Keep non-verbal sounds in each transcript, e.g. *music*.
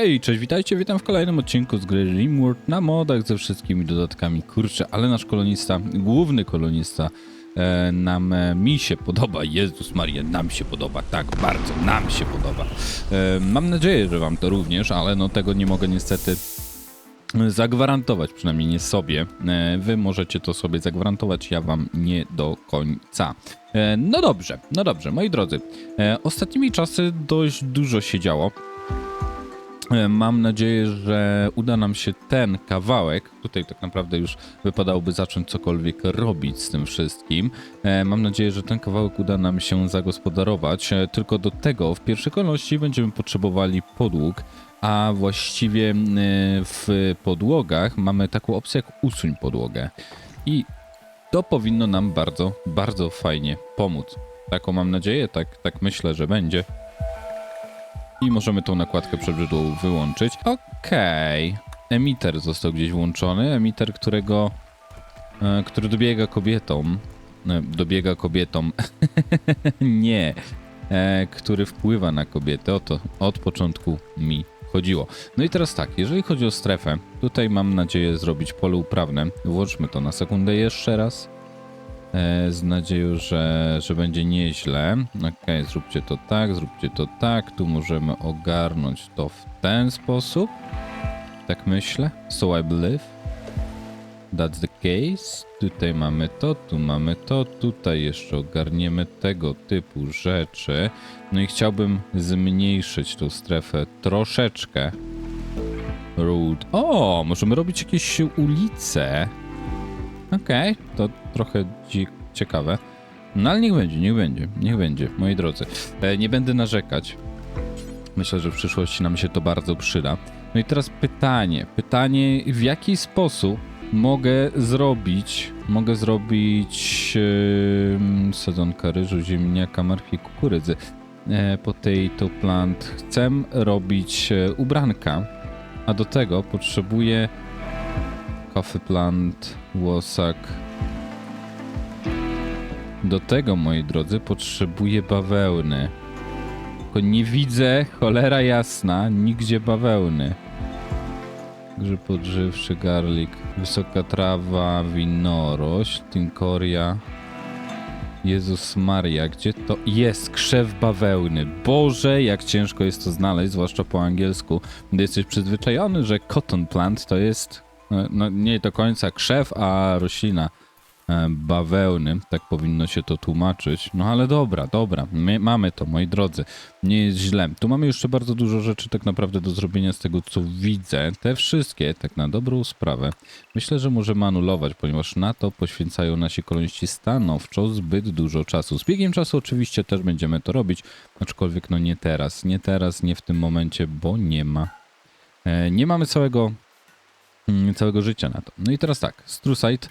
Hej, cześć, witajcie, witam w kolejnym odcinku z gry Rimworld na modach ze wszystkimi dodatkami. Kurczę, ale nasz kolonista, główny kolonista e, nam, e, mi się podoba. Jezus Maria, nam się podoba, tak, bardzo, nam się podoba. E, mam nadzieję, że wam to również, ale no tego nie mogę niestety zagwarantować, przynajmniej nie sobie. E, Wy możecie to sobie zagwarantować, ja wam nie do końca. E, No dobrze, no dobrze, moi drodzy. e, Ostatnimi czasy dość dużo się działo. E, Mam nadzieję, że uda nam się ten kawałek. Tutaj tak naprawdę już wypadałoby zacząć cokolwiek robić z tym wszystkim. E, Mam nadzieję, że ten kawałek uda nam się zagospodarować. E, Tylko do tego w pierwszej kolejności będziemy potrzebowali podłóg, a właściwie w podłogach mamy taką opcję jak usuń podłogę. I to powinno nam bardzo, bardzo fajnie pomóc. Taką mam nadzieję, tak, tak myślę, że będzie. I możemy tą nakładkę przebrzydłą wyłączyć. Okej. Emiter został gdzieś włączony. Emiter, którego. E, który dobiega kobietom. E, dobiega kobietom. *laughs* Nie. E, który wpływa na kobiety. O to od początku mi chodziło. No i teraz tak, jeżeli chodzi o strefę, tutaj mam nadzieję zrobić pole uprawne. Włączmy to na sekundę jeszcze raz. E, z nadzieją, że, że będzie nieźle. Ok, zróbcie to tak, zróbcie to tak. Tu możemy ogarnąć to w ten sposób. Tak myślę. So I believe. That's the case. Tutaj mamy to, tu mamy to, tutaj jeszcze ogarniemy tego typu rzeczy. No i chciałbym zmniejszyć tą strefę troszeczkę. Road. O, możemy robić jakieś ulice. Okej, to trochę ciekawe. No ale niech będzie, niech będzie, niech będzie, moi drodzy. E, nie będę narzekać. Myślę, że w przyszłości nam się to bardzo przyda. No i teraz pytanie. Pytanie, w jaki sposób mogę zrobić, mogę zrobić yy, sadzonka ryżu, ziemniaka, marchwi, kukurydzy. E, potato plant. Chcę robić e, ubranka, a do tego potrzebuję coffee plant, łosak. Do tego, moi drodzy, potrzebuję bawełny. Tylko nie widzę, cholera jasna, nigdzie bawełny. Grzyb odżywczy, garlic, wysoka trawa, winorośl, tinkoria. Jezus Maria, gdzie to jest krzew bawełny? Boże, jak ciężko jest to znaleźć, zwłaszcza po angielsku, gdy jesteś przyzwyczajony, że cotton plant to jest no, nie do końca krzew, a roślina e, bawełny, tak powinno się to tłumaczyć. No ale dobra, dobra, my mamy to, moi drodzy, nie jest źle. Tu mamy jeszcze bardzo dużo rzeczy tak naprawdę do zrobienia z tego, co widzę. Te wszystkie, tak na dobrą sprawę, myślę, że możemy anulować, ponieważ na to poświęcają nasi koloniści stanowczo zbyt dużo czasu. Z biegiem czasu oczywiście też będziemy to robić, aczkolwiek no nie teraz, nie teraz, nie w tym momencie, bo nie ma. E, nie mamy całego całego życia na to. No i teraz tak, Strusite,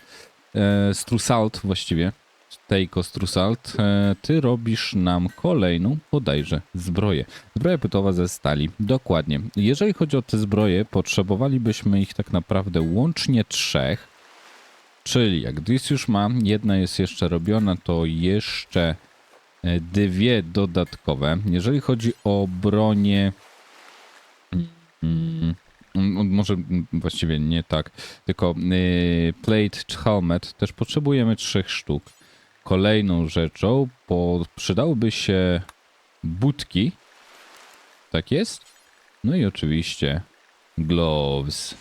e, Strusalt właściwie, Tejko Strusalt, e, ty robisz nam kolejną bodajże zbroję. Zbroja pytowa ze stali, dokładnie. Jeżeli chodzi o te zbroje, potrzebowalibyśmy ich tak naprawdę łącznie trzech, czyli jak Dis już ma, jedna jest jeszcze robiona, to jeszcze e, dwie dodatkowe. Jeżeli chodzi o bronię... Mm, Może właściwie nie tak, tylko y, plate czy helmet też potrzebujemy trzech sztuk. Kolejną rzeczą po, przydałyby się budki. Tak jest? No i oczywiście gloves.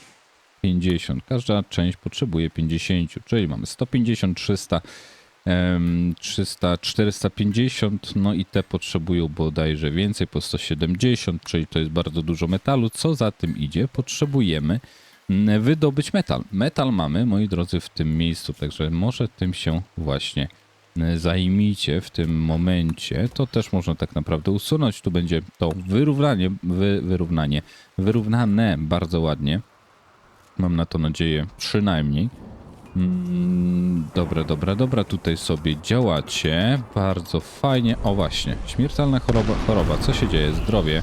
50. Każda część potrzebuje 50, czyli mamy 150, 300, em, 300, 450, no i te potrzebują bodajże więcej, po 170, czyli to jest bardzo dużo metalu. Co za tym idzie? Potrzebujemy mm, wydobyć metal. Metal mamy, moi drodzy, w tym miejscu, także może tym się właśnie mm, zajmijcie w tym momencie. To też można tak naprawdę usunąć. Tu będzie to wyrównanie, wy, wyrównanie, wyrównane bardzo ładnie. Mam na to nadzieję, przynajmniej. Mm, Dobra, dobra, dobra, tutaj sobie działacie. Bardzo fajnie. O właśnie, śmiertelna choroba, choroba. Co się dzieje? Zdrowie.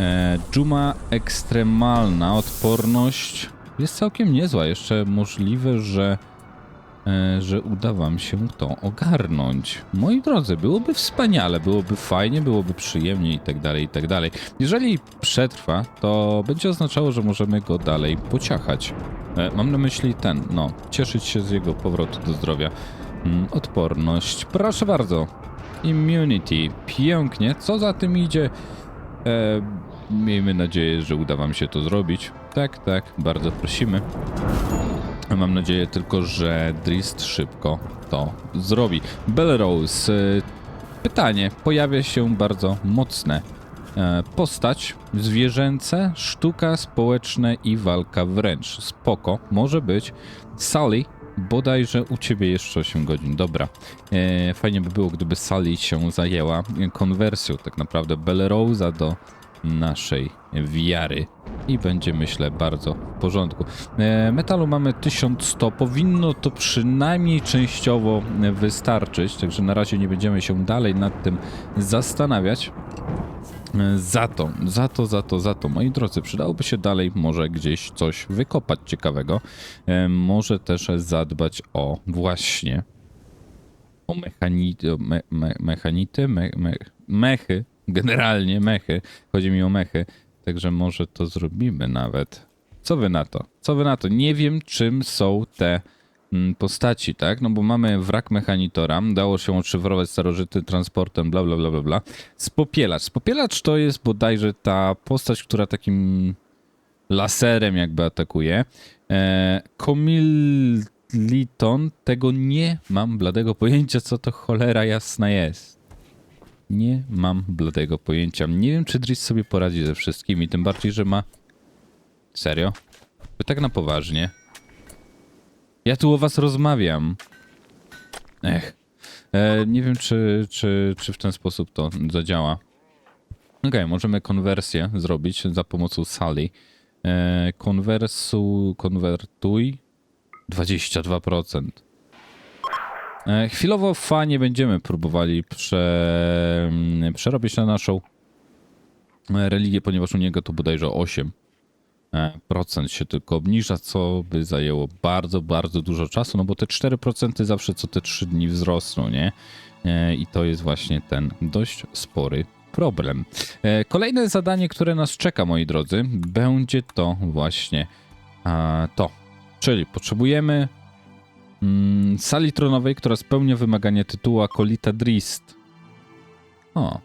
E, dżuma ekstremalna, odporność jest całkiem niezła. Jeszcze możliwe, że e, że uda wam się to ogarnąć. Moi drodzy, byłoby wspaniale, byłoby fajnie, byłoby przyjemnie i tak dalej, i tak dalej. Jeżeli przetrwa, to będzie oznaczało, że możemy go dalej pociachać. E, Mam na myśli ten, no, cieszyć się z jego powrotu do zdrowia. Mm, Odporność, proszę bardzo. Immunity, pięknie. Co za tym idzie? E, miejmy nadzieję, że uda wam się to zrobić. Tak, tak, bardzo prosimy. Mam nadzieję tylko, że Drist szybko to zrobi. Belrose, e, pytanie, pojawia się bardzo mocne. E, Postać, zwierzęce, sztuka, społeczne i walka wręcz. Spoko, może być. Sally, bodajże u ciebie jeszcze 8 godzin. Dobra. E, fajnie by było, gdyby Sally się zajęła konwersją tak naprawdę Belrose'a do naszej wiary i będzie myślę bardzo w porządku. E, metalu mamy 1100, powinno to przynajmniej częściowo wystarczyć, także na razie nie będziemy się dalej nad tym zastanawiać. Za to, za to, za to, za to, moi drodzy, przydałoby się dalej może gdzieś coś wykopać ciekawego. E, Może też zadbać o właśnie o mechanity, me, me, mechanity, me, me, mechy, generalnie mechy. Chodzi mi o mechy, także może to zrobimy nawet. Co wy na to? Co wy na to? Nie wiem, czym są te postaci, tak? No bo mamy wrak mechanitora, dało się odszyfrować starożytny transportem, bla, bla, bla, bla, bla. Spopielacz. Spopielacz to jest bodajże ta postać, która takim laserem jakby atakuje. E, Komiliton, tego nie mam bladego pojęcia, co to cholera jasna jest. Nie mam bladego pojęcia. Nie wiem, czy Driss sobie poradzi ze wszystkimi, tym bardziej, że ma... Serio? Tak na poważnie? Ja tu o was rozmawiam. Ech. E, nie wiem, czy, czy, czy w ten sposób to zadziała. Okej, możemy konwersję zrobić za pomocą sali. E, konwersu, konwertuj 22%. E, chwilowo w fanie będziemy próbowali prze, mm, przerobić na naszą religię, ponieważ u niego to bodajże 8 e, procent się tylko obniża, co by zajęło bardzo, bardzo dużo czasu, no bo te 4% zawsze co te 3 dni wzrosną, nie? E, I to jest właśnie ten dość spory problem. E, Kolejne zadanie, które nas czeka, moi drodzy, będzie to właśnie to. Czyli potrzebujemy mm, sali tronowej, która spełnia wymagania tytułu Akolita Drist. O,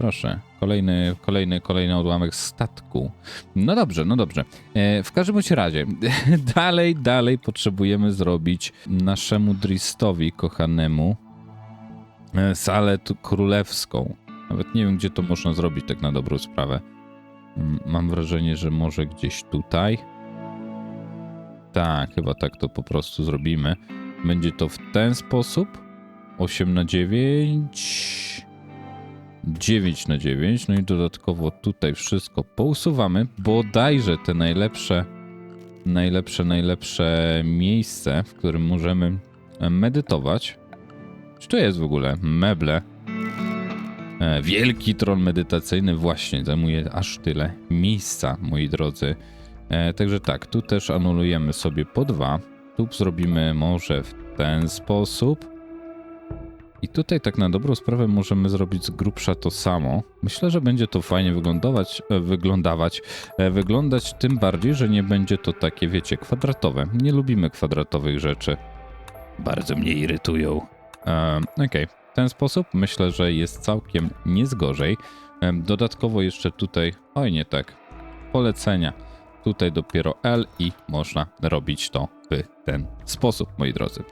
proszę. Kolejny, kolejny, kolejny odłamek statku. No dobrze, no dobrze. E, w każdym bądź razie, *laughs* dalej, dalej potrzebujemy zrobić naszemu Dristowi, kochanemu, e, salę królewską. Nawet nie wiem, gdzie to można zrobić, tak na dobrą sprawę. Mm, Mam wrażenie, że może gdzieś tutaj. Tak, chyba tak to po prostu zrobimy. Będzie to w ten sposób. 8 na 9. 9 na 9. No i dodatkowo tutaj wszystko pousuwamy. Bodajże te najlepsze, najlepsze, najlepsze miejsce, w którym możemy medytować. Czy to jest w ogóle? Meble. E, Wielki tron medytacyjny właśnie zajmuje aż tyle miejsca, moi drodzy. E, także tak, tu też anulujemy sobie po dwa. Tu zrobimy może w ten sposób. I tutaj tak na dobrą sprawę możemy zrobić z grubsza to samo. Myślę, że będzie to fajnie wyglądować, e, wyglądawać, e, wyglądać tym bardziej, że nie będzie to takie, wiecie, kwadratowe. Nie lubimy kwadratowych rzeczy. Bardzo mnie irytują. E, Okej, w ten sposób myślę, że jest całkiem nie z gorzej. E, Dodatkowo jeszcze tutaj, oj nie tak, polecenia. Tutaj dopiero L i można robić to w ten sposób, moi drodzy.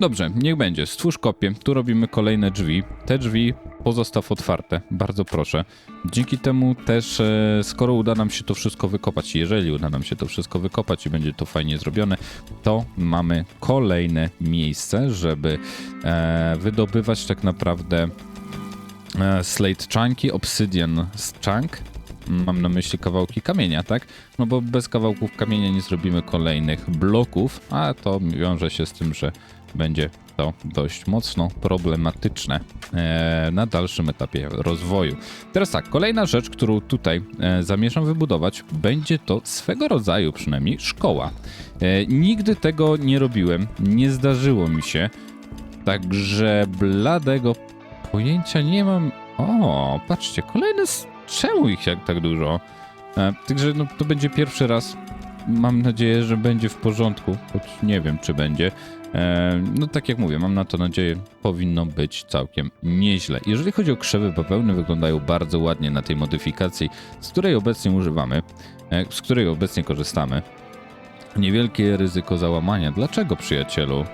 Dobrze, niech będzie. Stwórz kopię. Tu robimy kolejne drzwi. Te drzwi pozostaw otwarte, bardzo proszę. Dzięki temu też, e, skoro uda nam się to wszystko wykopać, jeżeli uda nam się to wszystko wykopać i będzie to fajnie zrobione, to mamy kolejne miejsce, żeby e, wydobywać tak naprawdę e, slate chunki, obsidian chunk. Mam na myśli kawałki kamienia, tak? No bo bez kawałków kamienia nie zrobimy kolejnych bloków, a to wiąże się z tym, że będzie to dość mocno problematyczne e, na dalszym etapie rozwoju. Teraz tak, kolejna rzecz, którą tutaj e, zamierzam wybudować, będzie to swego rodzaju przynajmniej szkoła. E, nigdy tego nie robiłem, nie zdarzyło mi się, także bladego pojęcia nie mam. O, patrzcie, kolejny. Czemu ich jak tak dużo? E, także no, to będzie pierwszy raz. Mam nadzieję, że będzie w porządku, choć nie wiem, czy będzie. E, no tak jak mówię, mam na to nadzieję, powinno być całkiem nieźle. Jeżeli chodzi o krzewy bawełny, wyglądają bardzo ładnie na tej modyfikacji, z której obecnie używamy, e, z której obecnie korzystamy. Niewielkie ryzyko załamania. Dlaczego, przyjacielu?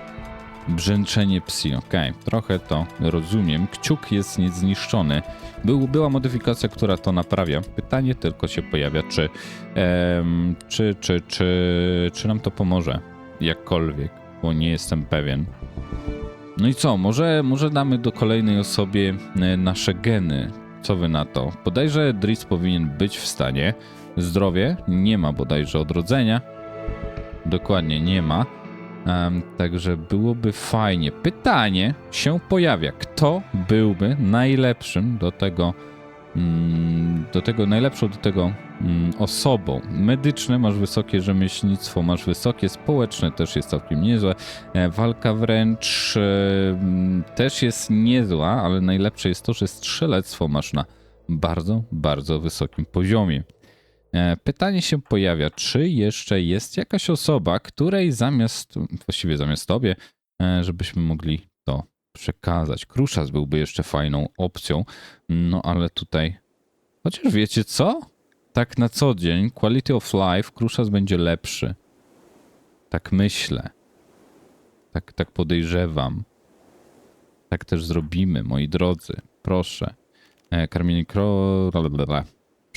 Brzęczenie psi, okej, trochę to rozumiem. Kciuk jest niezniszczony. Był, była modyfikacja, która to naprawia. Pytanie tylko się pojawia, czy, em, czy, czy, czy, czy nam to pomoże jakkolwiek, bo nie jestem pewien. No i co, może, może damy do kolejnej osobie e, nasze geny. Co wy na to? Bodajże Driz powinien być w stanie. Zdrowie nie ma bodajże odrodzenia. Dokładnie nie ma. Em, także byłoby fajnie. Pytanie się pojawia, kto byłby najlepszym do tego, mm, do tego najlepszą do tego mm, osobą. Medyczne masz wysokie rzemieślnictwo, masz wysokie społeczne, też jest całkiem niezłe. E, Walka wręcz e, też jest niezła, ale najlepsze jest to, że strzelectwo masz na bardzo, bardzo wysokim poziomie. E, Pytanie się pojawia, czy jeszcze jest jakaś osoba, której zamiast, właściwie zamiast tobie, e, żebyśmy mogli to przekazać. Kruszas byłby jeszcze fajną opcją, no ale tutaj, chociaż wiecie co? Tak na co dzień, quality of life, Kruszas będzie lepszy. Tak myślę. Tak, tak podejrzewam. Tak też zrobimy, moi drodzy. Proszę. E, Karmienie kro...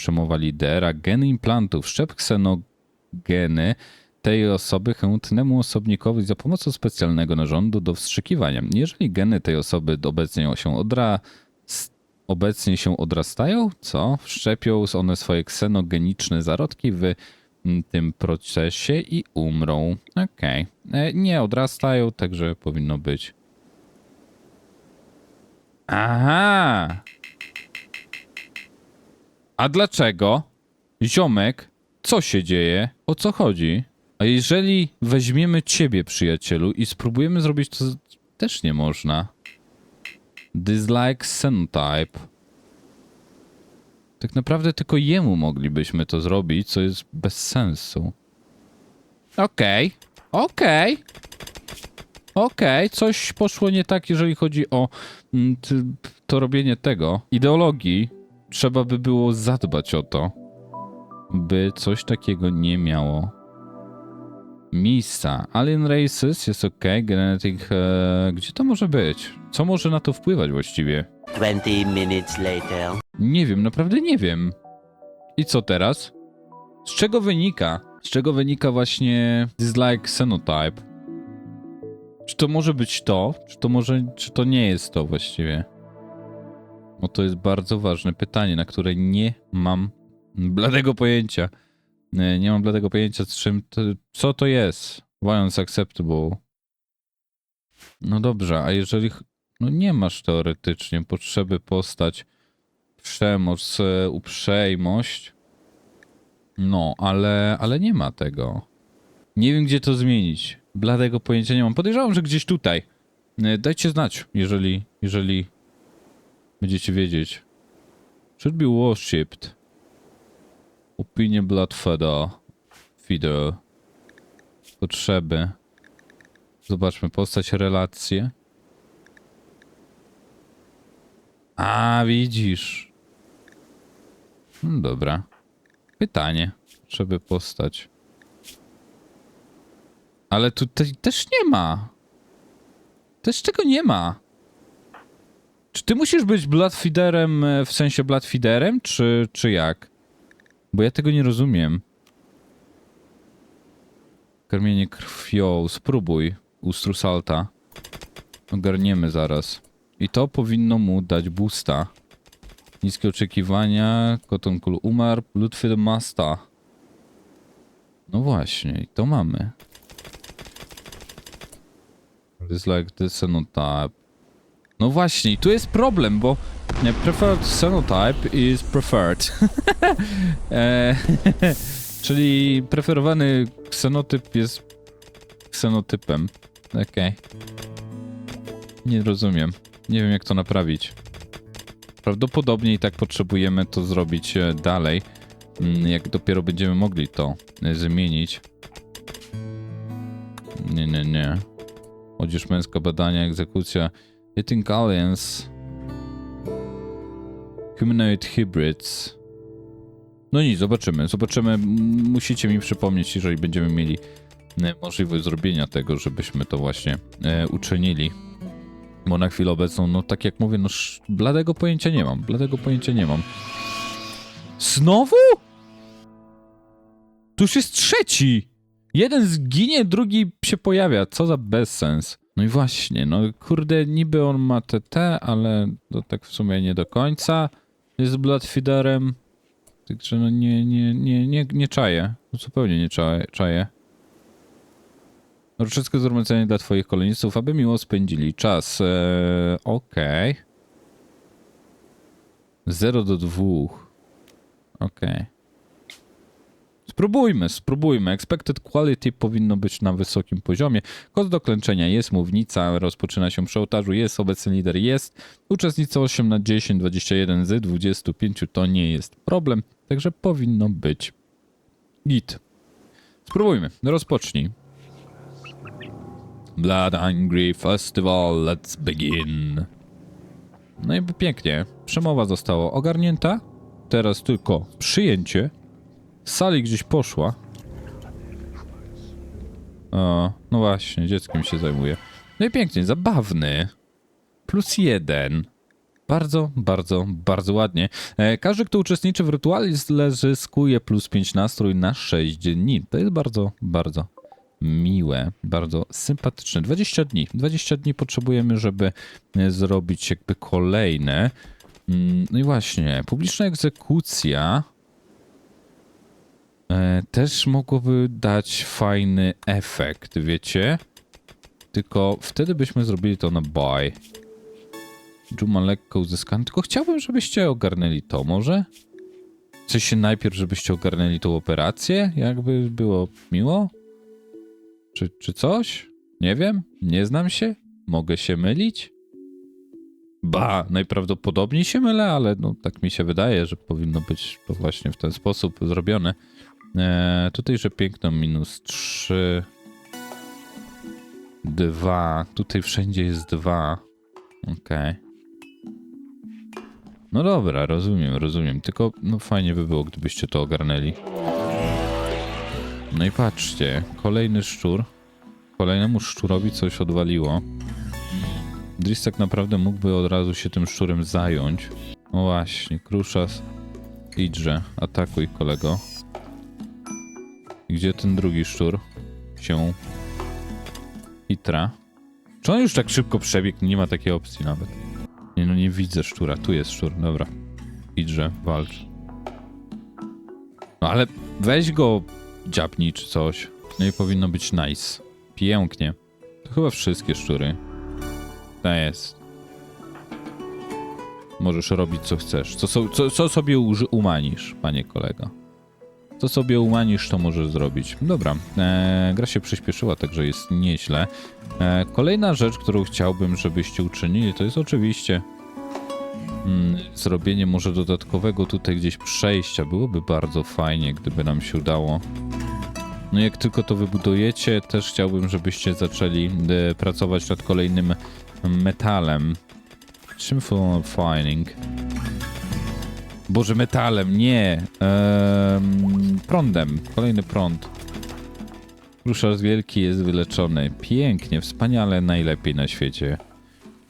Przemowa lidera. Geny implantów. Szczep ksenogeny tej osoby chętnemu osobnikowi za pomocą specjalnego narządu do wstrzykiwania. Jeżeli geny tej osoby obecnie się odra... obecnie się odrastają, co? Wszczepią one swoje ksenogeniczne zarodki w mm, tym procesie i umrą. Okej. E, Nie odrastają, także powinno być. Aha! A dlaczego? Ziomek, co się dzieje? O co chodzi? A jeżeli weźmiemy ciebie, przyjacielu, i spróbujemy zrobić to, też nie można. Dislike Type. Tak naprawdę tylko jemu moglibyśmy to zrobić, co jest bez sensu. Okej, okej. Okej, coś poszło nie tak, jeżeli chodzi o mm, to robienie tego. Ideologii trzeba by było zadbać o to, by coś takiego nie miało miejsca. Alien Races jest ok, Genetic... E, gdzie to może być? Co może na to wpływać właściwie? 20 minutes later. Nie wiem, naprawdę nie wiem. I co teraz? Z czego wynika? Z czego wynika właśnie dislike Xenotype? Czy to może być to? Czy to może, czy to nie jest to właściwie? No to jest bardzo ważne pytanie, na które nie mam bladego pojęcia. Nie, nie mam bladego pojęcia, z czym to, co to jest. Why acceptable? No dobrze, a jeżeli no nie masz teoretycznie potrzeby postać przemoc, e, uprzejmość. No, ale, ale nie ma tego. Nie wiem, gdzie to zmienić. Bladego pojęcia nie mam. Podejrzewam, że gdzieś tutaj. E, Dajcie znać, jeżeli, jeżeli będziecie wiedzieć. Should be worshipped. Opinie blood feeder. Potrzeby. Zobaczmy, postać, relacje. A, widzisz. No dobra. Pytanie. Żeby postać. Ale tutaj też nie ma. Też czego nie ma. Czy ty musisz być Bloodfeederem e, w sensie Bloodfeederem, czy, czy jak? Bo ja tego nie rozumiem. Karmienie krwią. Spróbuj. Ustrusalta. Ogarniemy zaraz. I to powinno mu dać boosta. Niskie oczekiwania, Kotonkul umarł, Ludwig Masta. No właśnie, i to mamy. It's like the cenotype. No właśnie, tu jest problem, bo preferred cenotype is preferred. *laughs* e, *laughs* czyli preferowany ksenotyp jest ksenotypem. Okej. Nie rozumiem. Nie wiem, jak to naprawić. Prawdopodobnie i tak potrzebujemy to zrobić e, dalej, mm, jak dopiero będziemy mogli to e, zmienić. Nie, nie, nie. Odzież męska, badania, egzekucja. Hitting aliens. Humanoid hybrids. No nic, zobaczymy. Zobaczymy. Musicie mi przypomnieć, jeżeli będziemy mieli e, możliwość zrobienia tego, żebyśmy to właśnie e, uczynili. Bo na chwilę obecną, no tak jak mówię, no bladego pojęcia nie mam. Bladego pojęcia nie mam. Znowu? Tu już jest trzeci! Jeden zginie, drugi się pojawia. Co za bezsens. No i właśnie, no kurde, niby on ma TT, ale to tak w sumie nie do końca. Jest Bloodfeederem. Także no nie, nie, nie, nie, nie czaję. Zupełnie nie czaję. czaję. Roczyskie zgromadzenie dla twoich kolonistów, aby miło spędzili czas. Eee, Okej. 0 do 2. Okej. Spróbujmy, spróbujmy. Expected quality powinno być na wysokim poziomie. Kod do klęczenia jest, mównica rozpoczyna się przy ołtarzu, jest, obecny lider jest. Uczestnicy 8 na 10, 21 z 25 to nie jest problem, także powinno być git. Spróbujmy, rozpocznij. Blood Hungry Festival, let's begin. No i pięknie. Przemowa została ogarnięta. Teraz tylko przyjęcie. Sali gdzieś poszła. O, no właśnie, dzieckiem się zajmuje. No i pięknie, zabawny. Plus jeden. Bardzo, bardzo, bardzo ładnie. E, każdy, kto uczestniczy w rytuale, zyskuje plus 5 nastrój na 6 dni. To jest bardzo, bardzo miłe, bardzo sympatyczne. 20 dni. 20 dni potrzebujemy, żeby e, zrobić jakby kolejne. Mm, No i właśnie, publiczna egzekucja też mogłoby dać fajny efekt, wiecie? Tylko wtedy byśmy zrobili to na buy. Dżuma lekko uzyskany. Tylko chciałbym, żebyście ogarnęli to może? W sensie najpierw, żebyście ogarnęli tą operację? Jakby było miło? Czy, czy coś? Nie wiem. Nie znam się. Mogę się mylić? Ba, najprawdopodobniej się mylę, ale no, tak mi się wydaje, że powinno być to właśnie w ten sposób zrobione. Eee, tutejże piękno minus 3. 2. Tutaj wszędzie jest 2. Okej. No dobra, rozumiem, rozumiem. Tylko no fajnie by było, gdybyście to ogarnęli. No i patrzcie, kolejny szczur. Kolejnemu szczurowi coś odwaliło. Driss tak naprawdę mógłby od razu się tym szczurem zająć. No właśnie, Kruszas. Idźże, atakuj kolego. Gdzie ten drugi szczur? Się. Itra. Czy on już tak szybko przebiegł? Nie ma takiej opcji nawet. Nie no, nie widzę szczura. Tu jest szczur, dobra. Idźże, walcz. No ale weź go, dziabnij czy coś. No i powinno być nice. Pięknie. To chyba wszystkie szczury. To jest. Możesz robić co chcesz. Co, co, co sobie umanisz, panie kolego. Co sobie umanisz, to możesz zrobić. Dobra, e, gra się przyspieszyła, także jest nieźle. E, kolejna rzecz, którą chciałbym, żebyście uczynili, to jest oczywiście mm, zrobienie może dodatkowego tutaj gdzieś przejścia. Byłoby bardzo fajnie, gdyby nam się udało. No jak tylko to wybudujecie, też chciałbym, żebyście zaczęli e, pracować nad kolejnym metalem. Simple Fining. Boże, metalem, nie. Ehm, prądem. Kolejny prąd. Ruszarz wielki jest wyleczony. Pięknie, wspaniale, najlepiej na świecie.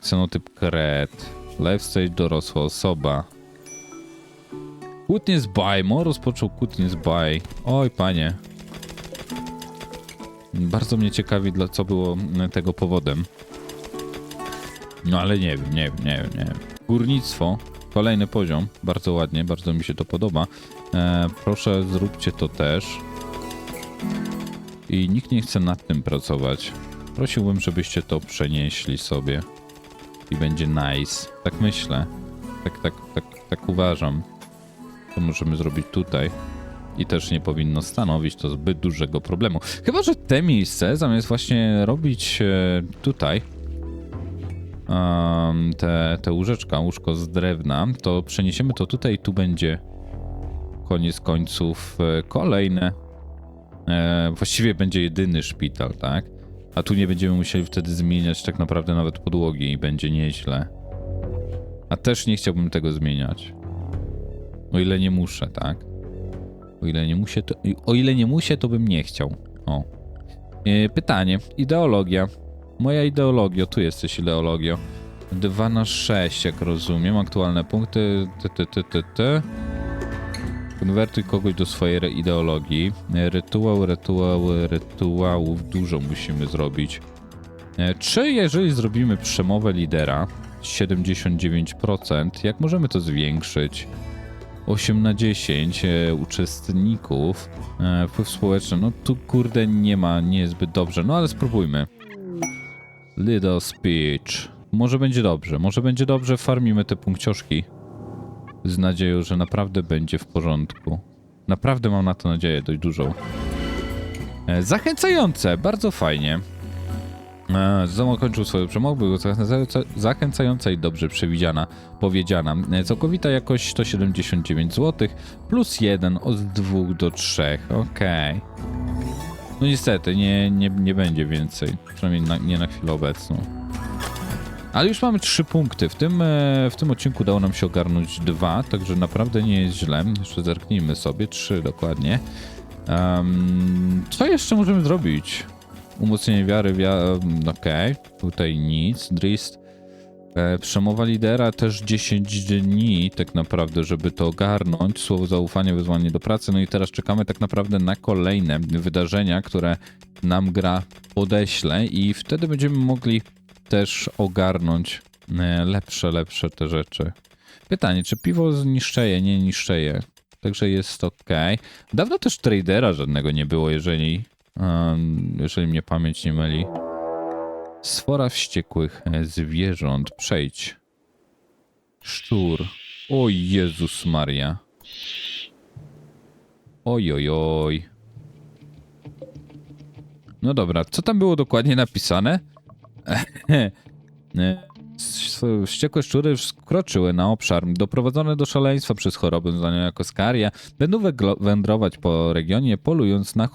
Cenotyp kret. Life dorosła osoba. Kłótnie z Bajmo rozpoczął kłótnie z Baj. Oj, panie. Bardzo mnie ciekawi, dla co było tego powodem. No ale nie wiem, nie wiem, nie wiem, nie wiem. Górnictwo. Kolejny poziom. Bardzo ładnie, bardzo mi się to podoba. E, proszę, zróbcie to też. I nikt nie chce nad tym pracować. prosiłbym, żebyście to przenieśli sobie. I będzie nice. Tak myślę. Tak, tak, tak, tak uważam. To możemy zrobić tutaj. I też nie powinno stanowić to zbyt dużego problemu. Chyba, że te miejsce zamiast właśnie robić e, tutaj te, te łóżeczka, łóżko z drewna, to przeniesiemy to tutaj tu będzie koniec końców e, kolejne. E, właściwie będzie jedyny szpital, tak? A tu nie będziemy musieli wtedy zmieniać tak naprawdę nawet podłogi i będzie nieźle. A też nie chciałbym tego zmieniać. O ile nie muszę, tak? O ile nie muszę, to, o ile nie muszę, to bym nie chciał. O. E, pytanie. Ideologia. Moja ideologia, tu jesteś ideologio. 2 na 6, jak rozumiem. Aktualne punkty. Ty, ty, ty, ty, ty. Konwertuj kogoś do swojej ideologii. Rytuał, rytuał, rytuałów dużo musimy zrobić. E, Czy jeżeli zrobimy przemowę lidera 79%, jak możemy to zwiększyć? 8 na 10 e, uczestników. E, wpływ społeczny, no tu kurde nie ma, nie jest zbyt dobrze, no ale spróbujmy. Little speech. Może będzie dobrze, może będzie dobrze, farmimy te punkcioszki. Z nadzieją, że naprawdę będzie w porządku. Naprawdę mam na to nadzieję dość dużą. E, Zachęcające, bardzo fajnie. E, Zakończył swoją przemowę, była zachęcająca, i dobrze przewidziana, powiedziana. E, Całkowita jakość 179 zł, plus 1 od 2 do 3. Okej. No niestety, nie, nie, nie będzie więcej. Przynajmniej na, nie na chwilę obecną. Ale już mamy 3 punkty. W tym, e, w tym odcinku udało nam się ogarnąć dwa, także naprawdę nie jest źle. Jeszcze zerknijmy sobie. 3 dokładnie. Em, co jeszcze możemy zrobić? Umocnienie wiary, wia... okej, tutaj nic. Drist. E, przemowa lidera też 10 dni tak naprawdę, żeby to ogarnąć. Słowo zaufania, wezwanie do pracy. No i teraz czekamy tak naprawdę na kolejne wydarzenia, które nam gra podeśle i wtedy będziemy mogli też ogarnąć e, lepsze, lepsze te rzeczy. Pytanie, czy piwo zniszczeje? Nie niszczeje. Także jest ok. Dawno też tradera żadnego nie było, jeżeli, em, jeżeli mnie pamięć nie myli. Sfora wściekłych e, zwierząt. Przejdź. Szczur. O Jezus Maria. Oj, oj, oj. No dobra, co tam było dokładnie napisane? *laughs* Wściekłe szczury wkroczyły na obszar doprowadzone do szaleństwa przez chorobę znaną jako skaria. Będą wędrować po regionie, polując na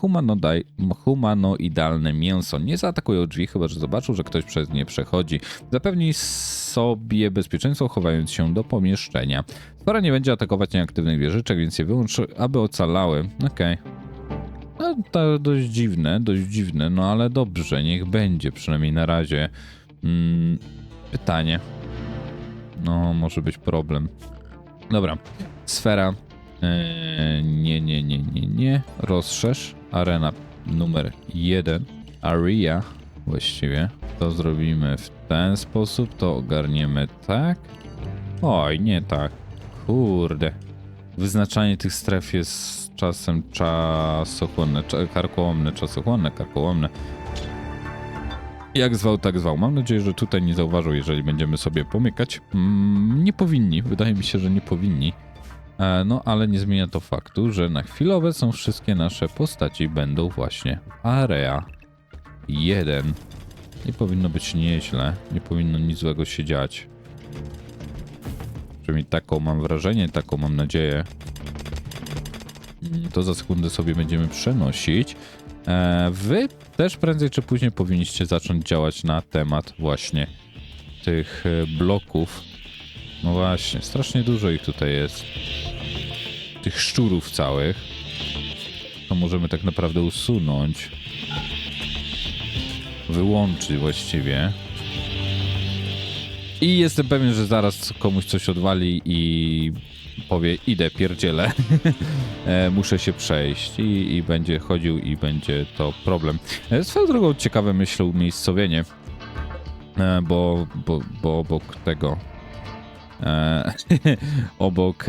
humanoidalne mięso. Nie zaatakują drzwi, chyba że zobaczą, że ktoś przez nie przechodzi. Zapewni sobie bezpieczeństwo, chowając się do pomieszczenia. Spora nie będzie atakować nieaktywnych wieżyczek, więc je wyłącz, aby ocalały. Okej. No, to dość dziwne, dość dziwne, no ale dobrze, niech będzie, przynajmniej na razie. Mm, pytanie. No, może być problem. Dobra, sfera. Eee, nie, nie, nie, nie, nie. Rozszerz. Arena numer jeden. Area właściwie. To zrobimy w ten sposób, to ogarniemy tak. Oj, nie tak. Kurde. Wyznaczanie tych stref jest czasem czasochłonne, cza- karkołomne, czasochłonne, karkołomne. Jak zwał, tak zwał. Mam nadzieję, że tutaj nie zauważą, jeżeli będziemy sobie pomykać. Mm, nie powinni, wydaje mi się, że nie powinni. E, no, ale nie zmienia to faktu, że na chwilę obecną wszystkie nasze postaci będą właśnie Area 1. Nie powinno być nieźle, nie powinno nic złego się dziać. Przynajmniej taką mam wrażenie, taką mam nadzieję. To za sekundę sobie będziemy przenosić. E, Wy też prędzej czy później powinniście zacząć działać na temat właśnie tych e, bloków. No właśnie, strasznie dużo ich tutaj jest. Tych szczurów całych. To możemy tak naprawdę usunąć. Wyłączyć właściwie. I jestem pewien, że zaraz komuś coś odwali i powie idę, pierdzielę. *laughs* E, Muszę się przejść i, i będzie chodził i będzie to problem. E, Swoją drogą ciekawe myślę umiejscowienie, e, bo, bo, bo obok tego *laughs* obok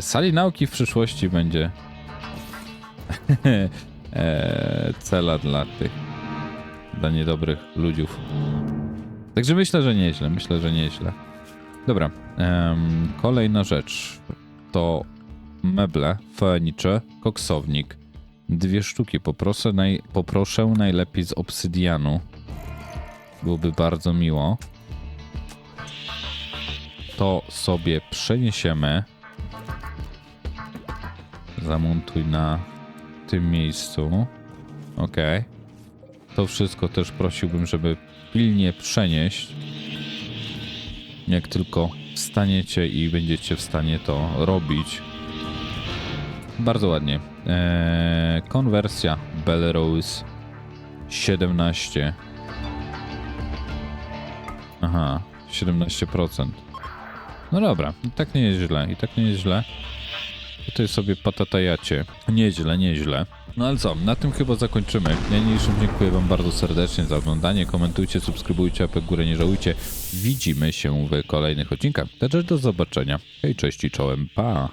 sali nauki w przyszłości będzie *laughs* cela dla tych dla niedobrych ludziów. Także myślę, że nieźle, myślę, że nieźle. Dobra, em, kolejna rzecz to meble, furniture, koksownik. Dwie sztuki. Poproszę, naj, poproszę najlepiej z obsydianu. Byłoby bardzo miło. To sobie przeniesiemy. Zamontuj na tym miejscu. Ok. To wszystko też prosiłbym, żeby pilnie przenieść. Jak tylko wstaniecie i będziecie w stanie to robić. Bardzo ładnie. Eee, konwersja Belrose 17. Aha, 17%. No dobra, i tak nie jest źle, i tak nie jest źle. Tutaj sobie patatajacie. Nieźle, nieźle. No ale co, na tym chyba zakończymy. Ja niniejszym dziękuję wam bardzo serdecznie za oglądanie. Komentujcie, subskrybujcie, apek górę nie żałujcie. Widzimy się w kolejnych odcinkach. Także do zobaczenia. Hej, cześć i czołem, pa!